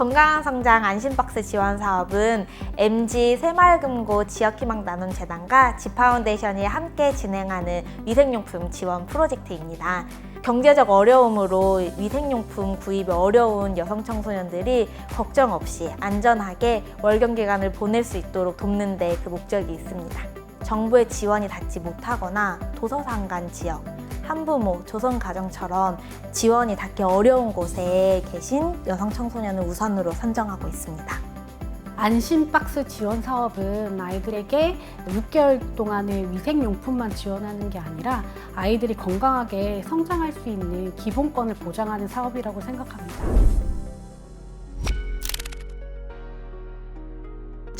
건강한 성장 안심박스 지원 사업은 MG 새마을금고 지역희망 나눔 재단과 지파운데이션이 함께 진행하는 위생용품 지원 프로젝트입니다. 경제적 어려움으로 위생용품 구입이 어려운 여성 청소년들이 걱정 없이 안전하게 월경 기간을 보낼 수 있도록 돕는 데 그 목적이 있습니다. 정부의 지원이 닿지 못하거나 도서상간 지역, 한부모, 조선가정처럼 지원이 닿기 어려운 곳에 계신 여성 청소년을 우선으로 선정하고 있습니다. 안심박스 지원 사업은 아이들에게 6개월 동안의 위생용품만 지원하는 게 아니라 아이들이 건강하게 성장할 수 있는 기본권을 보장하는 사업이라고 생각합니다.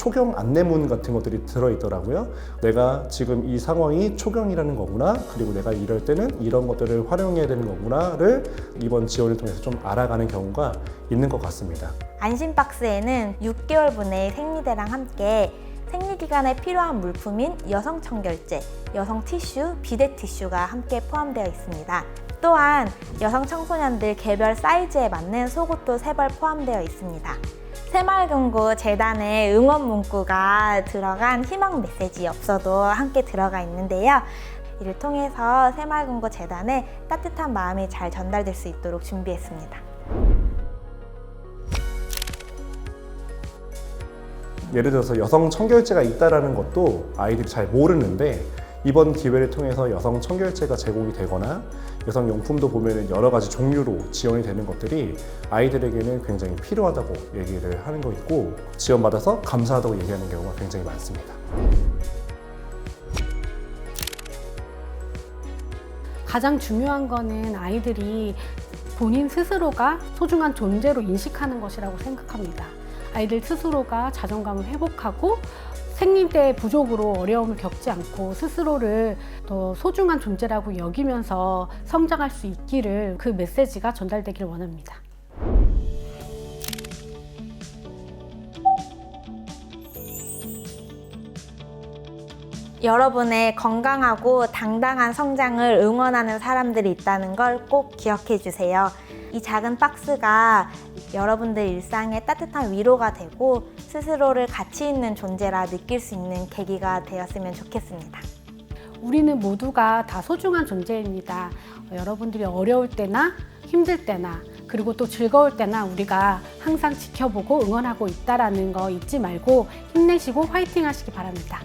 초경 안내문 같은 것들이 들어있더라고요. 내가 지금 이 상황이 초경이라는 거구나. 그리고 내가 이럴 때는 이런 것들을 활용해야 되는 거구나를 이번 지원을 통해서 좀 알아가는 경우가 있는 것 같습니다. 안심박스에는 6개월분의 생리대랑 함께 생리기간에 필요한 물품인 여성 청결제, 여성 티슈, 비데 티슈가 함께 포함되어 있습니다. 또한 여성 청소년들 개별 사이즈에 맞는 속옷도 세 벌 포함되어 있습니다. 새마을금고 재단의 응원 문구가 들어간 희망 메시지 엽서도 함께 들어가 있는데요. 이를 통해서 새마을금고 재단의 따뜻한 마음이 잘 전달될 수 있도록 준비했습니다. 예를 들어서 여성 청결제가 있다라는 것도 아이들이 잘 모르는데 이번 기회를 통해서 여성 청결제가 제공이 되거나 여성 용품도 보면은 여러 가지 종류로 지원이 되는 것들이 아이들에게는 굉장히 필요하다고 얘기를 하는 거 있고 지원받아서 감사하다고 얘기하는 경우가 굉장히 많습니다. 가장 중요한 거는 아이들이 본인 스스로가 소중한 존재로 인식하는 것이라고 생각합니다. 아이들 스스로가 자존감을 회복하고 생리대 부족으로 어려움을 겪지 않고 스스로를 더 소중한 존재라고 여기면서 성장할 수 있기를 그 메시지가 전달되길 원합니다. 여러분의 건강하고 당당한 성장을 응원하는 사람들이 있다는 걸 꼭 기억해 주세요. 이 작은 박스가 여러분들 일상에 따뜻한 위로가 되고 스스로를 가치 있는 존재라 느낄 수 있는 계기가 되었으면 좋겠습니다. 우리는 모두가 다 소중한 존재입니다. 어, 여러분들이 어려울 때나 힘들 때나 그리고 또 즐거울 때나 우리가 항상 지켜보고 응원하고 있다라는 거 잊지 말고 힘내시고 화이팅 하시기 바랍니다.